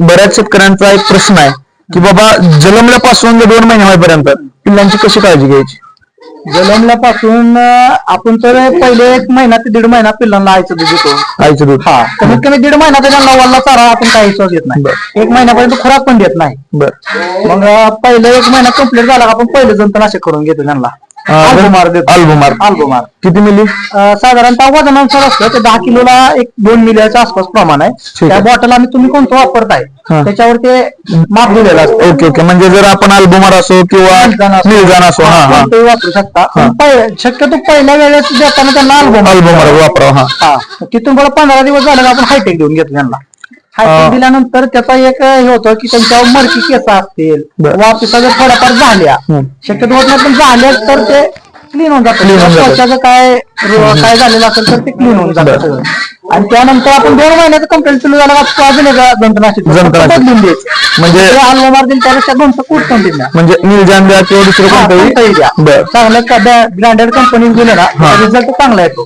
बऱ्याच शेतकऱ्यांचा एक प्रश्न आहे की बाबा जन्मल्यापासून ते दोन महिने होईपर्यंत पिल्लांची कशी काळजी घ्यायची? जन्मल्यापासून अं, आपण तर पहिले एक महिना ते दीड महिना पिल्लांना आईचं दूध देतो. आईचं दूध. हा कमीत कमी दीड महिना ते त्यांना वल्ला चारा आपण काही सुद्धा देत नाही. एक महिन्यापर्यंत खुराक पण देत नाही. बर. मग अं, पहिले एक महिना कंप्लीट झाला का आपण पहिले जंतनाशक करून घेतो त्यांना. अल्बोमार देतो अल्बोमार अल्बोमार किती मिली अं, साधारणतः वजनानुसार असतं ते दहा किलोला एक दोन मिलियाच्या आसपास प्रमाण आहे. ठीक त्या आहे. बॉटल आम्ही तुम्ही कोणतं वापरताय? हा. त्याच्यावर ते माप दिलेलं असतं. Okay okay. म्हणजे जर आपण अल्बोमार असो किंवा निळजाण असो. निळजाण असो हा हा. कोणतंही वापरू शकता. पण पहि- शक्यतो पहिल्या वेळेस देताना त्यांना अल्बोमार अल्बोमार वापरावं. हा. हा. तिथून पुढे पंधरा दिवस झाले का आपण हायटेक देऊन घेतो त्यांना. हायटेक दिल्यानंतर त्याचा एक हे होतं की त्यांच्यावर मरकी केस असतील. बरं. वापिसा जर थोड्याफार झाल्या. हम्म. शक्यतो होत नाही पण झाल्या तर ते क्लीन होऊन जातं Clean होऊन जातं. त्वचाचं काय रो- काय झालेलं असेल तर ते क्लीन होऊन जातं. सगळं. आणि त्यानंतर आपण दोन महिन्याचं कंप्लेंट चालू झालं का अजून एक जंतनाशिक. बदलून द्यायचं म्हणजे ते अल्बोमार दिल त्यापेक्षा कूट पण दिलं. म्हणजे निळजाण द्या किंवा दुसरं कोणतंही? कोणतंही द्या. बर. चांगलं ब्रँडेड कंपनी दिले ना रिझल्ट चांगला येतो.